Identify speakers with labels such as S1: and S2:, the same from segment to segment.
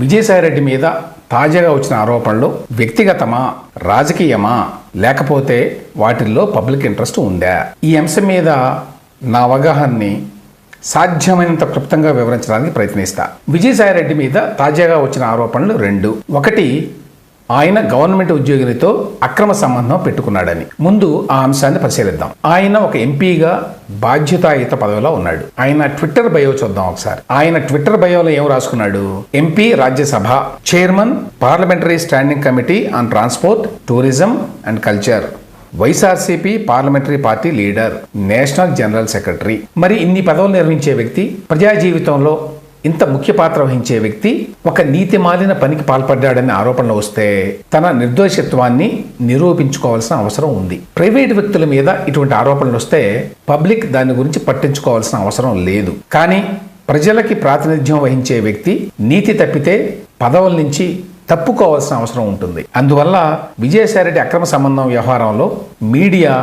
S1: విజయసాయిరెడ్డి మీద తాజాగా వచ్చిన ఆరోపణలు వ్యక్తిగతమా రాజకీయమా లేకపోతే వాటిల్లో పబ్లిక్ ఇంట్రెస్ట్ ఉందా? ఈ అంశం మీద నా అవగాహనని సాధ్యమైనంత క్లుప్తంగా వివరించడానికి ప్రయత్నిస్తా. విజయసాయిరెడ్డి మీద తాజాగా వచ్చిన ఆరోపణలు రెండు. ఒకటి ఆయన గవర్నమెంట్ ఉద్యోగినితో అక్రమ సంబంధం పెట్టుకున్నాడని. ముందు ఆ అంశాన్ని పరిశీలిద్దాం. ఆయన ఒక ఎంపీగా బాధ్యతాయుత పదవిలో ఉన్నాడు. ఆయన ట్విట్టర్ బయో చూద్దాం ఒకసారి. ఆయన ట్విట్టర్ బయోలో ఏం రాసుకున్నాడు? MP Rajya Sabha chairman parliamentary standing committee on transport tourism and culture. YSRCP parliamentary party leader national general secretary. మరి ఇన్ని పదవులు నిర్వహించే వ్యక్తి ప్రజా జీవితంలో ఇంత ముఖ్య పాత్ర వహించే వ్యక్తి ఒక నీతి మాలిన పనికి పాల్పడ్డాడనే ఆరోపణలు వస్తే తన నిర్దోషత్వాన్ని నిరూపించుకోవాల్సిన అవసరం ఉంది. ప్రైవేట్ వ్యక్తుల మీద ఇటువంటి ఆరోపణలు వస్తే పబ్లిక్ దాని గురించి పట్టించుకోవాల్సిన అవసరం లేదు. కానీ ప్రజలకి ప్రాతినిధ్యం వహించే వ్యక్తి నీతి తప్పితే పదవుల నుంచి తప్పుకోవాల్సిన అవసరం ఉంటుంది. అందువల్ల విజయసాయిరెడ్డి అక్రమ సంబంధం వ్యవహారంలో మీడియా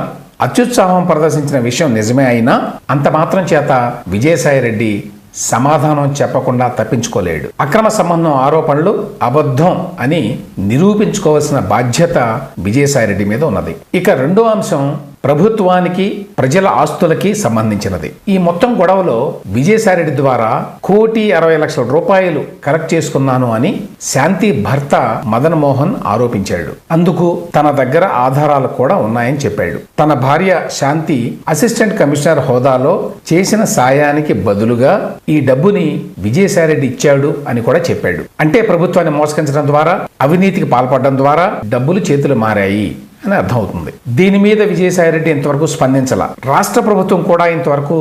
S1: అత్యుత్సాహం ప్రదర్శించిన విషయం నిజమే అయినా అంత మాత్రం చేత విజయసాయిరెడ్డి సమాధానం చెప్పకుండా తప్పించుకోలేడు. అక్రమ సంబంధం ఆరోపణలు అబద్ధం అని నిరూపించుకోవాల్సిన బాధ్యత విజయసాయిరెడ్డి మీద ఉన్నది. ఇక రెండో అంశం ప్రభుత్వానికి ప్రజల ఆస్తులకి సంబంధించినది. ఈ మొత్తం గొడవలో విజయసాయిరెడ్డి ద్వారా కోటి అరవై లక్షల రూపాయలు కలెక్ట్ చేసుకున్నాను అని శాంతి భర్త మదన్ మోహన్ ఆరోపించాడు. అందుకు తన దగ్గర ఆధారాలు కూడా ఉన్నాయని చెప్పాడు. తన భార్య శాంతి అసిస్టెంట్ కమిషనర్ హోదాలో చేసిన సాయానికి బదులుగా ఈ డబ్బుని విజయసాయిరెడ్డి ఇచ్చాడు అని కూడా చెప్పాడు. అంటే ప్రభుత్వాన్ని మోసగించడం ద్వారా అవినీతికి పాల్పడడం ద్వారా డబ్బులు చేతులు మారాయి. అని అర్థమవుతుంది. దీని మీద విజయసాయిరెడ్డి ఇంతవరకు స్పందించాల. రాష్ట్ర ప్రభుత్వం కూడా ఇంతవరకు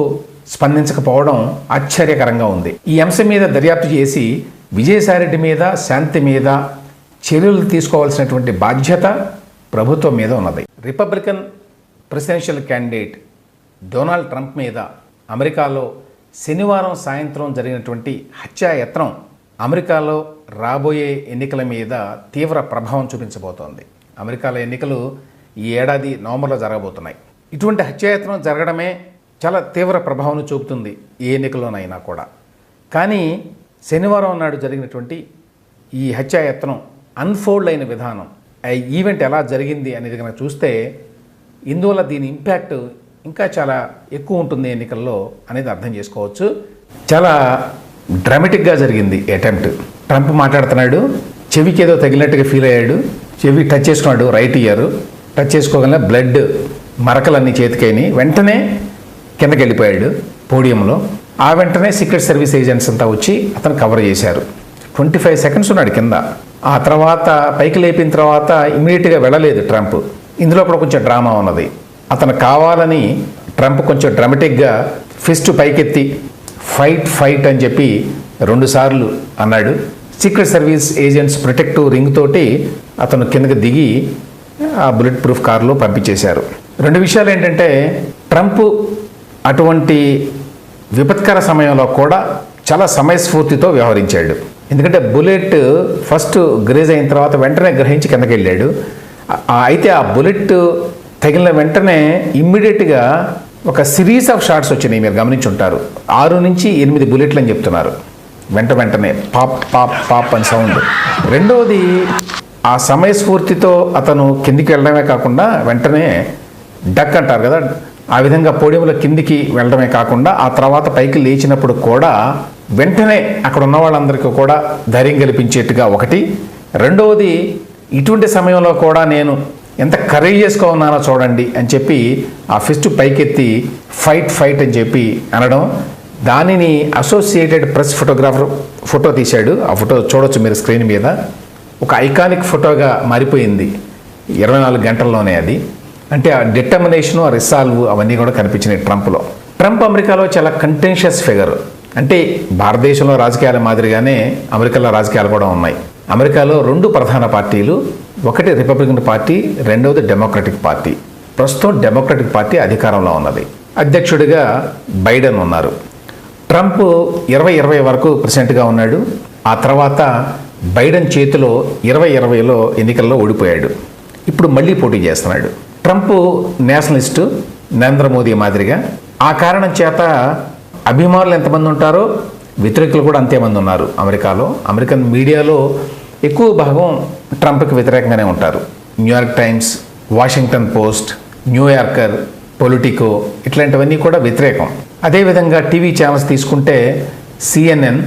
S1: స్పందించకపోవడం ఆశ్చర్యకరంగా ఉంది. ఈ అంశం మీద దర్యాప్తు చేసి విజయసాయిరెడ్డి మీద శాంతి మీద చర్యలు తీసుకోవాల్సినటువంటి బాధ్యత ప్రభుత్వం మీద ఉన్నది. Republican presidential candidate Donald Trump మీద అమెరికాలో శనివారం సాయంత్రం జరిగినటువంటి హత్యాయత్నం అమెరికాలో రాబోయే ఎన్నికల మీద తీవ్ర ప్రభావం చూపించబోతోంది. అమెరికాలో ఎన్నికలు ఈ ఏడాది నవంబర్లో జరగబోతున్నాయి. ఇటువంటి హత్యాయత్నం జరగడమే చాలా తీవ్ర ప్రభావం చూపుతుంది ఏ ఎన్నికల్లోనైనా కూడా. కానీ శనివారం నాడు జరిగినటువంటి ఈ హత్యాయత్నం అన్ఫోల్డ్ అయిన విధానం ఆ ఈవెంట్ ఎలా జరిగింది అనేది కనుక చూస్తే ఇందువల్ల దీని ఇంపాక్ట్ ఇంకా చాలా ఎక్కువ ఉంటుంది ఎన్నికల్లో అనేది అర్థం చేసుకోవచ్చు. చాలా డ్రామాటిక్గా జరిగింది అటెంప్ట్. ట్రంప్ మాట్లాడుతున్నాడు చెవికి ఏదో తగిలినట్టుగా ఫీల్ అయ్యాడు. చెవి టచ్ చేసుకున్నాడు రైట్ ఇయర్ టచ్ చేసుకోగల బ్లడ్ మరకలన్నీ చేతికైని వెంటనే కిందకి వెళ్ళిపోయాడు పోడియంలో. ఆ వెంటనే సీక్రెట్ సర్వీస్ ఏజెంట్స్ అంతా వచ్చి అతను కవర్ చేశారు. ట్వంటీ ఫైవ్ సెకండ్స్ ఉన్నాడు కింద. ఆ తర్వాత పైకి లేపిన తర్వాత ఇమీడియట్గా వెళ్ళలేదు ట్రంప్. ఇందులో కూడా కొంచెం డ్రామా ఉన్నది. అతను కావాలని ట్రంప్ కొంచెం డ్రామాటిక్గా ఫిస్ట్ పైకెత్తి ఫైట్ ఫైట్ అని చెప్పి రెండుసార్లు అన్నాడు. Secret service agents protective ring తోటి అతను కిందకి దిగి ఆ బుల్లెట్ ప్రూఫ్ కారులో పంపించేశారు. రెండు విషయాలు ఏంటంటే ట్రంప్ అటువంటి విపత్కర సమయంలో కూడా చాలా సమయస్ఫూర్తితో వ్యవహరించాడు. ఎందుకంటే బుల్లెట్ ఫస్ట్ గ్రేజ్ అయిన తర్వాత వెంటనే గ్రహించి కిందకి వెళ్ళాడు. అయితే ఆ బుల్లెట్ తగిలిన వెంటనే ఇమ్మీడియట్గా ఒక సిరీస్ ఆఫ్ షాట్స్ వచ్చినాయి. మీరు గమనించి ఉంటారు ఆరు నుంచి ఎనిమిది బుల్లెట్లు అని చెప్తున్నారు. వెంట వెంటనే పాప్ పాప్ పాప్ అని సౌండ్ రెండవది ఆ సమయస్ఫూర్తితో అతను కిందికి వెళ్ళడమే కాకుండా వెంటనే డక్ అంటారు కదా ఆ విధంగా పోడియంలో కిందికి వెళ్ళడమే కాకుండా ఆ తర్వాత పైకి లేచినప్పుడు కూడా వెంటనే అక్కడ ఉన్న వాళ్ళందరికీ కూడా ధైర్యం కల్పించేట్టుగా ఒకటి. రెండవది ఇటువంటి సమయంలో కూడా నేను ఎంత కరేజియస్గా ఉన్నానో చూడండి అని చెప్పి ఆ ఫిస్ట్ పైకెత్తి ఫైట్ ఫైట్ అని చెప్పి అనడం. దానిని అసోసియేటెడ్ ప్రెస్ ఫోటోగ్రాఫర్ ఫోటో తీశాడు. ఆ ఫోటో చూడొచ్చు మీరు స్క్రీన్ మీద. ఒక ఐకానిక్ ఫోటోగా మారిపోయింది. ఇరవై నాలుగు గంటల్లోనే అది. అంటే ఆ డిటర్మినేషను ఆ రిసాల్వ్ అవన్నీ కూడా కనిపించినాయి ట్రంప్లో. ట్రంప్ అమెరికాలో చాలా కంటెన్షియస్ ఫిగర్ అంటే భారతదేశంలో రాజకీయాల మాదిరిగానే అమెరికాలో రాజకీయాలు కూడా ఉన్నాయి. అమెరికాలో రెండు ప్రధాన పార్టీలు ఒకటి రిపబ్లికన్ పార్టీ రెండవది డెమోక్రటిక్ పార్టీ ప్రస్తుతం డెమోక్రటిక్ పార్టీ అధికారంలో ఉన్నది. అధ్యక్షుడిగా బైడెన్ ఉన్నారు. ట్రంప్ ఇరవై ఇరవై వరకు ప్రెసిడెంట్గా ఉన్నాడు. ఆ తర్వాత బైడెన్ చేతిలో ఇరవై ఇరవైలో ఎన్నికల్లో ఓడిపోయాడు. ఇప్పుడు మళ్ళీ పోటీ చేస్తున్నాడు. ట్రంప్ నేషనలిస్టు నరేంద్ర మోదీ మాదిరిగా. ఆ కారణం చేత అభిమానులు ఎంతమంది ఉంటారో వ్యతిరేకులు కూడా అంతేమంది ఉన్నారు అమెరికాలో. అమెరికన్ మీడియాలో ఎక్కువ భాగం ట్రంప్కి వ్యతిరేకంగానే ఉంటారు. New York Times Washington Post New Yorker Politico ఇట్లాంటివన్నీ కూడా వ్యతిరేకం. అదేవిధంగా టీవీ ఛానల్స్ తీసుకుంటే సిఎన్ఎన్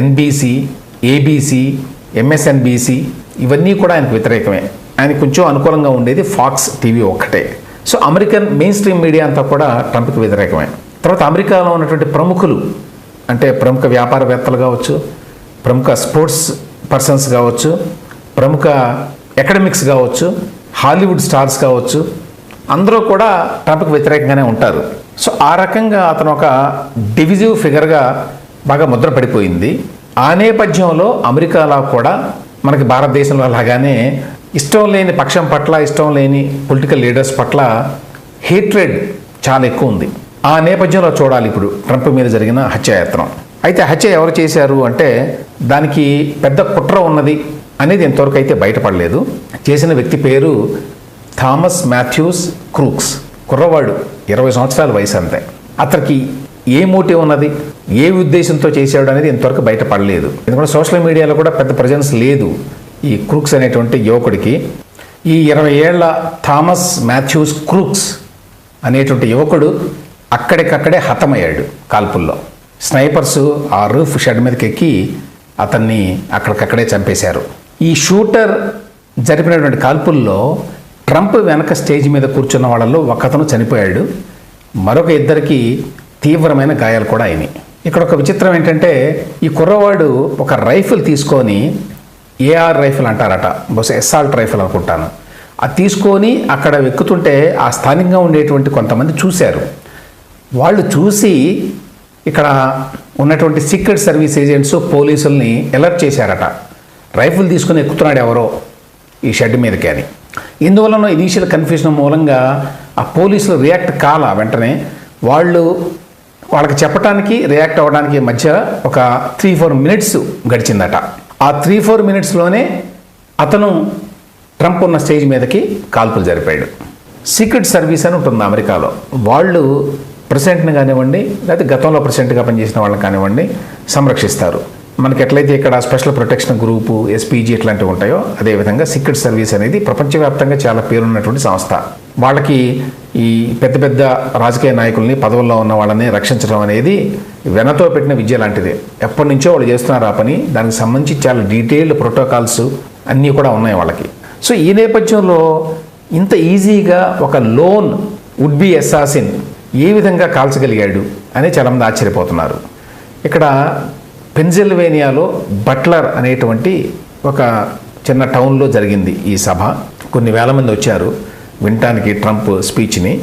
S1: ఎన్బీసీ ఏబీసీ ఎంఎస్ఎన్బీసీ ఇవన్నీ కూడా ఆయనకు వ్యతిరేకమే. ఆయన కొంచెం అనుకూలంగా ఉండేది ఫాక్స్ టీవీ ఒక్కటే. So American mainstream media అంతా కూడా ట్రంప్కి వ్యతిరేకమే. తర్వాత అమెరికాలో ఉన్నటువంటి ప్రముఖులు అంటే ప్రముఖ వ్యాపారవేత్తలు కావచ్చు ప్రముఖ స్పోర్ట్స్ పర్సన్స్ కావచ్చు ప్రముఖ అకాడమిక్స్ కావచ్చు హాలీవుడ్ స్టార్స్ కావచ్చు అందరూ కూడా ట్రంప్కి వ్యతిరేకంగానే ఉంటారు. సో ఆ రకంగా అతను ఒక డివిజివ్ ఫిగర్గా బాగా ముద్ర పడిపోయింది. ఆ నేపథ్యంలో అమెరికాలో కూడా మనకి భారతదేశంలో లాగానే ఇష్టం లేని పక్షం పట్ల ఇష్టం లేని పొలిటికల్ లీడర్స్ పట్ల హేట్రెడ్ చాలా ఎక్కువ ఉంది. ఆ నేపథ్యంలో చూడాలి ఇప్పుడు ట్రంప్ మీద జరిగిన హత్యాయత్నం. అయితే హత్య ఎవరు చేశారు అంటే దానికి పెద్ద కుట్ర ఉన్నది అనేది ఇంతవరకు అయితే బయటపడలేదు. చేసిన వ్యక్తి పేరు థామస్ మాథ్యూస్ క్రూక్స్. కుర్రవాడు ఇరవై సంవత్సరాల వయసు అంతే. అతనికి ఏ మోటివ్ ఉన్నది? ఏ ఉద్దేశంతో చేశాడు అనేది ఇంతవరకు బయటపడలేదు. ఎందుకంటే సోషల్ మీడియాలో కూడా పెద్ద ప్రజెన్స్ లేదు ఈ క్రూక్స్ అనేటువంటి యువకుడికి. ఈ ఇరవై ఏళ్ళ థామస్ మాథ్యూస్ క్రూక్స్ అనేటువంటి యువకుడు అక్కడికక్కడే హతమయ్యాడు కాల్పుల్లో. స్నైపర్స్ ఆ రూఫ్ షెడ్ మీదకి ఎక్కి అతన్ని అక్కడికక్కడే చంపేశారు. ఈ షూటర్ జరిపినటువంటి కాల్పుల్లో ట్రంప్ వెనక స్టేజ్ మీద కూర్చున్న వాళ్ళల్లో ఒకతను చనిపోయాడు. మరొక ఇద్దరికి తీవ్రమైన గాయాలు కూడా అయినాయి. ఇక్కడ ఒక విచిత్రం ఏంటంటే ఈ కుర్రవాడు ఒక రైఫిల్ తీసుకొని ఏఆర్ రైఫిల్ అంటారట. బహుశా ఎస్సాల్ట్ రైఫిల్ అనుకుంటాను. అది తీసుకొని అక్కడ ఎక్కుతుంటే ఆ స్థానికంగా ఉండేటువంటి కొంతమంది చూశారు. వాళ్ళు చూసి ఇక్కడ ఉన్నటువంటి సీక్రెట్ సర్వీస్ ఏజెంట్స్ పోలీసుల్ని అలర్ట్ చేశారట. రైఫిల్ తీసుకుని ఎక్కుతున్నాడు ఎవరో ఈ షెడ్ మీదకి అని. ఇందువలన ఇనీషియల్ కన్ఫ్యూజన్ మూలంగా ఆ పోలీసులు రియాక్ట్ కాల వెంటనే వాళ్ళు వాళ్ళకి చెప్పడానికి రియాక్ట్ అవ్వడానికి మధ్య ఒక త్రీ ఫోర్ మినిట్స్ గడిచిందట. ఆ త్రీ ఫోర్ మినిట్స్లోనే అతను ట్రంప్ ఉన్న స్టేజ్ మీదకి కాల్పులు జరిపాడు. సీక్రెట్ సర్వీస్ అని ఉంటుంది అమెరికాలో. వాళ్ళు ప్రెసిడెంట్ని కానివ్వండి లేకపోతే గతంలో ప్రెసిడెంట్గా పనిచేసిన వాళ్ళని కానివ్వండి సంరక్షిస్తారు. మనకి ఎట్లయితే ఇక్కడ స్పెషల్ ప్రొటెక్షన్ గ్రూపు ఎస్పీజీ ఇట్లాంటివి ఉంటాయో అదేవిధంగా సీక్రెట్ సర్వీస్ అనేది ప్రపంచవ్యాప్తంగా చాలా పేరున్నటువంటి సంస్థ. వాళ్ళకి ఈ పెద్ద పెద్ద రాజకీయ నాయకుల్ని పదవుల్లో ఉన్న వాళ్ళని రక్షించడం అనేది వెనతో పెట్టిన విద్య లాంటిదే. ఎప్పటి నుంచో వాళ్ళు చేస్తున్నారు ఆ పని. దానికి సంబంధించి చాలా డీటెయిల్డ్ ప్రోటోకాల్స్ అన్నీ కూడా ఉన్నాయి వాళ్ళకి. సో ఈ నేపథ్యంలో ఇంత ఈజీగా ఒక లోన్ వుడ్ బి ఎస్సాసిన్ ఏ విధంగా కాల్చగలిగాడు అని చాలామంది ఆశ్చర్యపోతున్నారు. ఇక్కడ పెన్సిల్వేనియాలో బట్లర్ అనేటువంటి ఒక చిన్న టౌన్లో జరిగింది ఈ సభ. కొన్ని వేల మంది వచ్చారు వినటానికి ట్రంప్ స్పీచ్ని.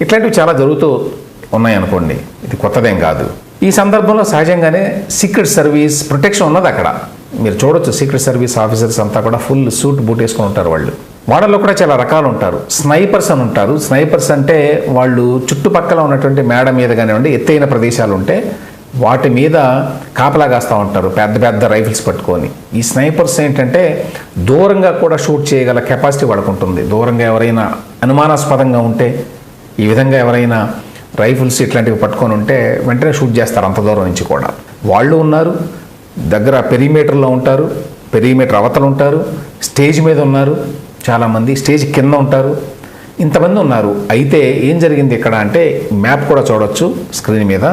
S1: ఇట్లాంటివి చాలా జరుగుతూ ఉన్నాయనుకోండి. ఇది కొత్తదేం కాదు. ఈ సందర్భంలో సహజంగానే సీక్రెట్ సర్వీస్ ప్రొటెక్షన్ ఉన్నది అక్కడ. మీరు చూడొచ్చు సీక్రెట్ సర్వీస్ ఆఫీసర్స్ అంతా కూడా ఫుల్ సూట్ బూట్ వేసుకొని ఉంటారు వాళ్ళు. వాళ్ళలో కూడా చాలా రకాలు ఉంటారు. స్నైపర్స్ అని ఉంటారు. స్నైపర్స్ అంటే వాళ్ళు చుట్టుపక్కల ఉన్నటువంటి మేడ మీద కానివ్వండి ఎత్తైన ప్రదేశాలు ఉంటే వాటి మీద కాపలా కాస్తూ ఉంటారు పెద్ద పెద్ద రైఫిల్స్ పట్టుకొని. ఈ స్నైపర్స్ ఏంటంటే దూరంగా కూడా షూట్ చేయగల కెపాసిటీ పడుకుంటుంది దూరంగా ఎవరైనా అనుమానాస్పదంగా ఉంటే ఈ విధంగా ఎవరైనా రైఫిల్స్ ఇట్లాంటివి పట్టుకొని ఉంటే వెంటనే షూట్ చేస్తారు అంత దూరం నుంచి కూడా. వాళ్ళు ఉన్నారు దగ్గర పెరిమీటర్లో ఉంటారు పెరిమీటర్ అవతలు ఉంటారు స్టేజ్ మీద ఉన్నారు చాలామంది స్టేజ్ కింద ఉంటారు ఇంతమంది ఉన్నారు. అయితే ఏం జరిగింది ఇక్కడ అంటే మ్యాప్ కూడా చూడొచ్చు స్క్రీన్ మీద.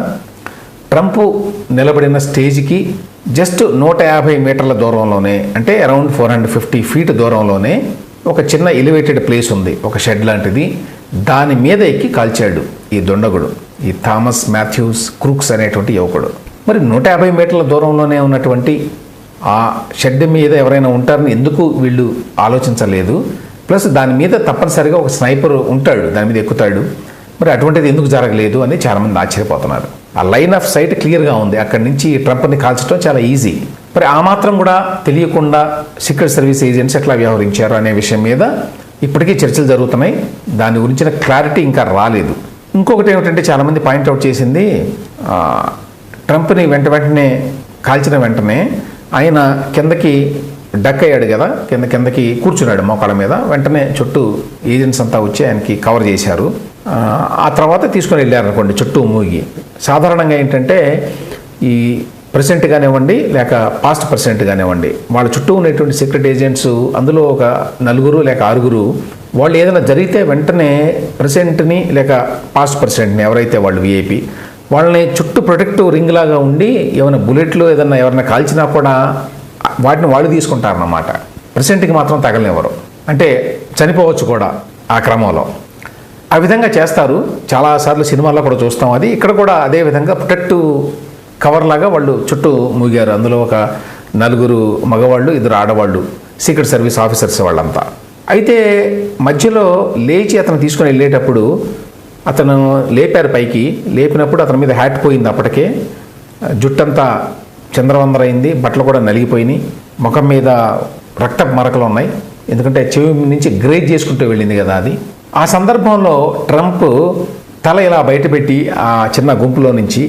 S1: ట్రంప్ నిలబడిన స్టేజ్కి జస్ట్ నూట యాభై మీటర్ల దూరంలోనే అంటే around four hundred fifty feet దూరంలోనే ఒక చిన్న ఎలివేటెడ్ ప్లేస్ ఉంది ఒక షెడ్ లాంటిది. దాని మీద ఎక్కి కాల్చాడు ఈ దొండగుడు ఈ థామస్ మాథ్యూస్ క్రూక్స్ అనేటువంటి యువకుడు. మరి నూట యాభై మీటర్ల దూరంలోనే ఉన్నటువంటి ఆ షెడ్ మీద ఎవరైనా ఉంటారని ఎందుకు వీళ్ళు ఆలోచించలేదు? ప్లస్ దాని మీద తప్పనిసరిగా ఒక స్నైపర్ ఉంటాడు దాని మీద ఎక్కుతాడు. మరి అటువంటిది ఎందుకు జరగలేదు అని చాలామంది ఆశ్చర్యపోతున్నారు. ఆ లైన్ ఆఫ్ సైట్ క్లియర్గా ఉంది. అక్కడి నుంచి ట్రంప్ని కాల్చడం చాలా ఈజీ. మరి ఆ మాత్రం కూడా తెలియకుండా సీక్రెట్ సర్వీస్ ఏజెంట్స్ ఎట్లా వ్యవహరించారు అనే విషయం మీద ఇప్పటికీ చర్చలు జరుగుతున్నాయి. దాని గురించిన క్లారిటీ ఇంకా రాలేదు. ఇంకొకటి ఏమిటంటే చాలామంది పాయింట్అవుట్ చేసింది ట్రంప్ని వెంట వెంటనే కాల్చిన వెంటనే ఆయన కిందకి డక్ అయ్యాడు కదా కింద కిందకి కూర్చున్నాడు మోకాళ్ళ మీద. వెంటనే చుట్టూ ఏజెంట్స్ అంతా వచ్చి ఆయనకి కవర్ చేశారు. ఆ, తర్వాత తీసుకొని వెళ్ళారు అనుకోండి చుట్టూ మూగి. సాధారణంగా ఏంటంటే ఈ ప్రెసెంట్ కానివ్వండి లేక పాస్ట్ పర్సెంట్ కానివ్వండి వాళ్ళ చుట్టూ ఉన్నటువంటి సీక్రెట్ ఏజెంట్స్ అందులో ఒక నలుగురు లేక ఆరుగురు వాళ్ళు ఏదైనా జరిగితే వెంటనే ప్రెసెంట్ని లేక పాస్ట్ ప్రెసిడెంట్ని ఎవరైతే వాళ్ళు విఐపి వాళ్ళని చుట్టూ ప్రొటెక్టివ్ రింగ్ లాగా ఉండి ఏమైనా బుల్లెట్లు ఏదైనా ఎవరైనా కాల్చినా కూడా వాటిని వాళ్ళు తీసుకుంటారన్నమాట. ప్రెసెంట్కి మాత్రం తగలనివ్వరు. అంటే చనిపోవచ్చు కూడా ఆ క్రమంలో. ఆ విధంగా చేస్తారు. చాలాసార్లు సినిమాల్లో కూడా చూస్తాం. అది ఇక్కడ కూడా అదే విధంగా ప్రొటెక్టివ్ కవర్ లాగా వాళ్ళు చుట్టూ మూగారు. అందులో ఒక నలుగురు మగవాళ్ళు ఇద్దరు ఆడవాళ్ళు సీక్రెట్ సర్వీస్ ఆఫీసర్స్ వాళ్ళంతా. అయితే మధ్యలో లేచి అతను తీసుకొని వెళ్ళేటప్పుడు అతను లేపారు పైకి. లేపినప్పుడు అతని మీద హ్యాట్ పోయింది అప్పటికే. జుట్టంతా చంద్రవందరైంది. బట్టలు కూడా నలిగిపోయినాయి. ముఖం మీద రక్త మరకలు ఉన్నాయి. ఎందుకంటే చెవి నుంచి గ్రేజ్ చేసుకుంటూ వెళ్ళింది కదా అది. ఆ సందర్భంలో ట్రంప్ తల ఇలా బయటపెట్టి ఆ చిన్న గుంపులో నుంచి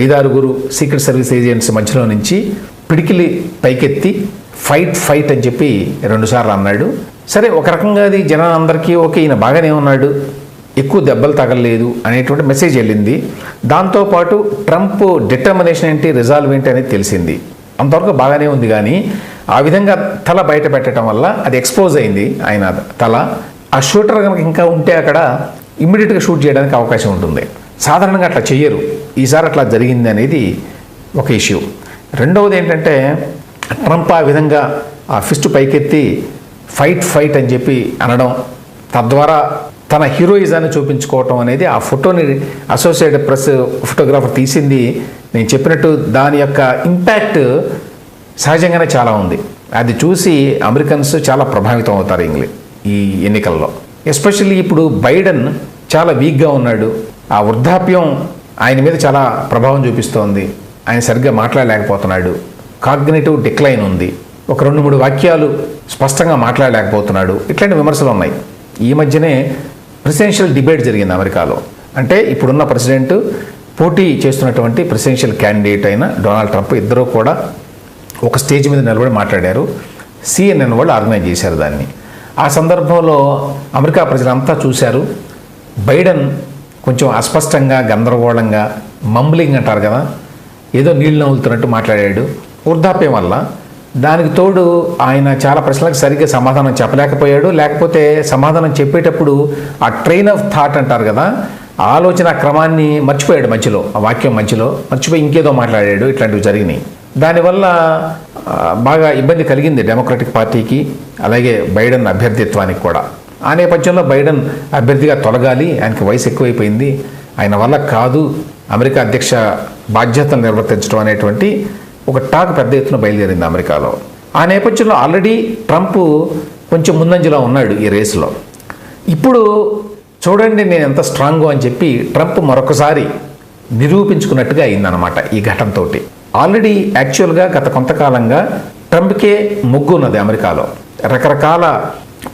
S1: ఐదారుగురు సీక్రెట్ సర్వీస్ ఏజెంట్స్ మధ్యలో నుంచి పిడికిలి పైకెత్తి ఫైట్ ఫైట్ అని చెప్పి రెండుసార్లు అన్నాడు. సరే ఒక రకంగా అది జనాలందరికీ ఓకే ఈయన బాగానే ఉన్నాడు ఎక్కువ దెబ్బలు తగలలేదు అనేటువంటి మెసేజ్ వెళ్ళింది. దాంతోపాటు ట్రంప్ డిటర్మినేషన్ ఏంటి రిజాల్వ్ ఏంటి అనేది తెలిసింది. అంతవరకు బాగానే ఉంది కానీ ఆ విధంగా తల బయట పెట్టడం వల్ల అది ఎక్స్పోజ్ అయింది ఆయన తల. ఆ షూటర్ కనుక ఇంకా ఉంటే అక్కడ ఇమ్మీడియట్గా షూట్ చేయడానికి అవకాశం ఉంటుంది. సాధారణంగా అట్లా చెయ్యరు. ఈసారి అట్లా జరిగింది అనేది ఒక ఇష్యూ. రెండవది ఏంటంటే ట్రంప్ ఆ విధంగా ఆ ఫిస్ట్ పైకెత్తి ఫైట్ ఫైట్ అని చెప్పి అనడం తద్వారా తన హీరోయిజాన్ని చూపించుకోవటం అనేది ఆ ఫోటోని అసోసియేటెడ్ ప్రెస్ ఫోటోగ్రాఫర్ తీసింది. నేను చెప్పినట్టు దాని యొక్క ఇంపాక్ట్ సహజంగానే చాలా ఉంది. అది చూసి అమెరికన్స్ చాలా ప్రభావితం అవుతారు ఇంగ్లీ. ఈ ఎన్నికల్లో. ఎస్పెషల్లీ ఇప్పుడు బైడెన్ చాలా వీక్గా ఉన్నాడు. ఆ వృద్ధాప్యం ఆయన మీద చాలా ప్రభావం చూపిస్తోంది. ఆయన సరిగ్గా మాట్లాడలేకపోతున్నాడు. కాగ్నేటివ్ డిక్లైన్ ఉంది. ఒక రెండు మూడు వాక్యాలు స్పష్టంగా మాట్లాడలేకపోతున్నాడు. ఇట్లాంటి విమర్శలు ఉన్నాయి. ఈ మధ్యనే ప్రెసిడెన్షియల్ డిబేట్ జరిగింది అమెరికాలో. అంటే ఇప్పుడున్న ప్రెసిడెంట్ పోటీ చేస్తున్నటువంటి ప్రెసిడెన్షియల్ క్యాండిడేట్ అయిన డొనాల్డ్ ట్రంప్ ఇద్దరూ కూడా ఒక స్టేజ్ మీద నిలబడి మాట్లాడారు. సిఎన్ఎన్ వాళ్ళు ఆర్గనైజ్ చేశారు దాన్ని. ఆ సందర్భంలో అమెరికా ప్రజలంతా చూశారు. బైడెన్ కొంచెం అస్పష్టంగా గందరగోళంగా మంబ్లింగ్ అంటారు కదా ఏదో నీళ్ళు నవ్వులుతున్నట్టు మాట్లాడాడు. వృద్ధాప్యం వల్ల దానికి తోడు ఆయన చాలా ప్రశ్నలకు సరిగ్గా సమాధానం చెప్పలేకపోయాడు. లేకపోతే సమాధానం చెప్పేటప్పుడు ఆ ట్రైన్ ఆఫ్ థాట్ అంటారు కదా ఆలోచన క్రమాన్ని మర్చిపోయాడు మధ్యలో ఆ వాక్యం మధ్యలో. మర్చిపోయి ఇంకేదో మాట్లాడాడు. ఇట్లాంటివి జరిగినాయి. దానివల్ల బాగా ఇబ్బంది కలిగింది డెమోక్రటిక్ పార్టీకి అలాగే బైడెన్ అభ్యర్థిత్వానికి కూడా. ఆ నేపథ్యంలో బైడెన్ అభ్యర్థిగా తొలగాలి ఆయనకి వయసు ఎక్కువైపోయింది. ఆయన వల్ల కాదు అమెరికా అధ్యక్ష బాధ్యతలు నిర్వర్తించడం అనేటువంటి ఒక టాక్ పెద్ద ఎత్తున బయలుదేరింది అమెరికాలో. ఆ నేపథ్యంలో ఆల్రెడీ ట్రంప్ కొంచెం ముందంజలో ఉన్నాడు ఈ రేసులో. ఇప్పుడు చూడండి నేను ఎంత స్ట్రాంగ్ అని చెప్పి ట్రంప్ మరొకసారి నిరూపించుకున్నట్టుగా అయిందనమాట ఈ ఘటనతోటి. ఆల్రెడీ యాక్చువల్గా గత కొంతకాలంగా ట్రంప్కే ముగ్గు ఉన్నది అమెరికాలో. రకరకాల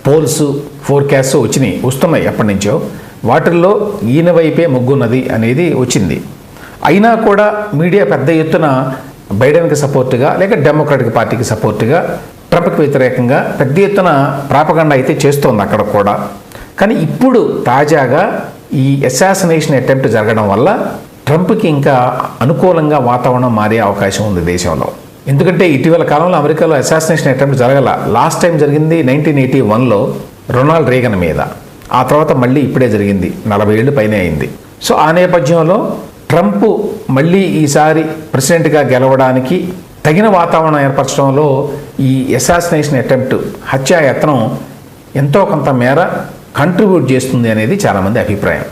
S1: పోల్స్ ఫోర్కాస్ట్ వచ్చినాయి వస్తున్నాయి ఎప్పటి నుంచో. వాటిల్లో ఈయన వైపే ముగ్గున్నది అనేది వచ్చింది. అయినా కూడా మీడియా పెద్ద ఎత్తున బైడెన్కి సపోర్టుగా లేక డెమోక్రాటిక్ పార్టీకి సపోర్టుగా ట్రంప్కి వ్యతిరేకంగా పెద్ద ఎత్తున ప్రాపగండ అయితే చేస్తోంది అక్కడ కూడా. కానీ ఇప్పుడు తాజాగా ఈ అసాసినేషన్ అటెంప్ట్ జరగడం వల్ల ట్రంప్కి ఇంకా అనుకూలంగా వాతావరణం మారే అవకాశం ఉంది దేశంలో. ఎందుకంటే ఇటీవల కాలంలో అమెరికాలో అసాసినేషన్ అటెంప్ట్ జరగల లాస్ట్ టైం జరిగింది నైన్టీన్ ఎయిటీ వన్లో రొనాల్డ్ రేగన్ మీద. ఆ తర్వాత మళ్ళీ ఇప్పుడే జరిగింది నలభై ఏళ్ళు పైనే అయింది. సో ఆ నేపథ్యంలో ట్రంప్ మళ్ళీ ఈసారి ప్రెసిడెంట్గా గెలవడానికి తగిన వాతావరణం ఏర్పరచడంలో ఈ అసాసినేషన్ అటెంప్ట్ హత్యాయత్నం ఎంతో కొంత మేర కంట్రిబ్యూట్ చేస్తుంది అనేది చాలామంది అభిప్రాయం.